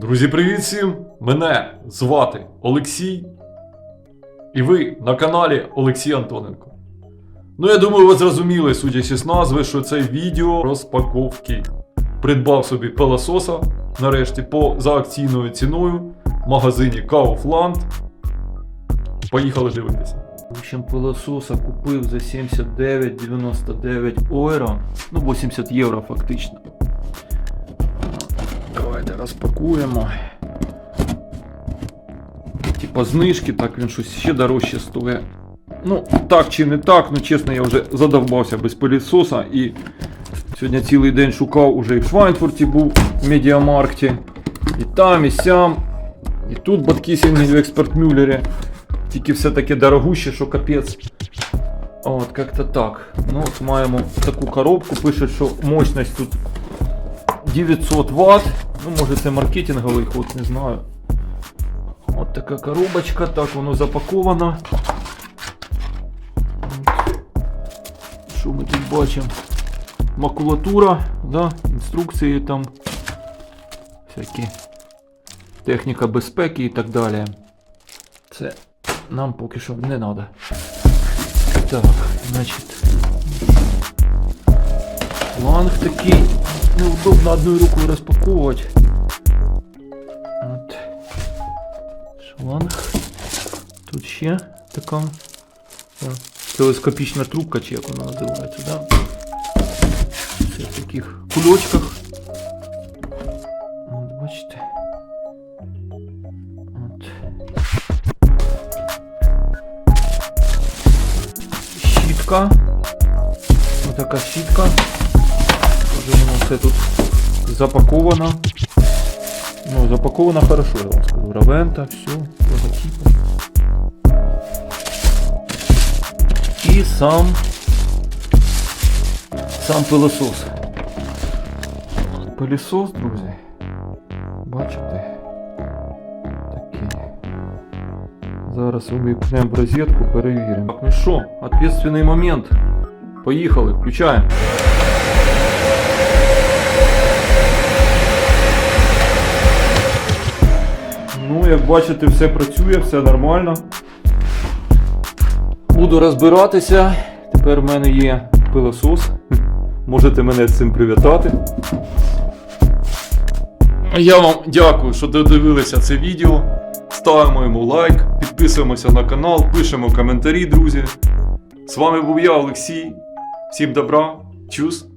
Друзі, привіт всім! Мене звати Олексій. І ви на каналі Олексій Антоненко. Ну, я думаю, ви зрозуміли, судячи з назви, що це відео розпаковки. Придбав собі пилососа, нарешті, по за акційною ціною в магазині Kaufland. Поїхали дивитися. В общем, пилососа купив за 79,99 євро. Ну, 80 євро фактично. Давайте розпакуємо. Типа знижки, так він щось ще дорожче стоїть. Ну, так чи не так, ну чесно, я вже задовбався без пилісоса і сьогодні цілий день шукав уже і в Швайнфурті був в медіамаркті. І там, і сям. І тут Баткісінг в експертмюллері. Тільки все таке дорогуще, що капець. От, як-то так. Ну, от маємо таку коробку, пише, що мощність тут 900 Вт. Ну, може це маркетинговий ход, не знаю. От така коробочка, так воно запаковано. Що ми тут бачимо? Макулатура, да? інструкції там. Всякі техніка безпеки і так далі. Це нам поки що не треба. Так, значить. Шланг такий. Неудобно одною рукою розпаковувати. Шланг. Тут ще така. Телескопічна трубка, чи як вона називається, да? Це в таких кульочках. От, бачите. От. щітка. Ось така щітка. Вже воно все тут запаковано. Ну, запаковано хорошо, я вам скажу. Равента, все. І сам сам пилосос. Пилісос, друзі. Бачите? Такий. Зараз увімкнемо в розетку, перевіримо. Так, ну що, ответственний момент. Поїхали, включаємо. Як бачите, все працює, все нормально. Буду розбиратися. Тепер в мене є пилосос. Можете мене цим привітати. Я вам дякую, що додивилися це відео. Ставимо йому лайк, підписуємося на канал, пишемо коментарі, друзі. З вами був я, Олексій. Всім добра, чус!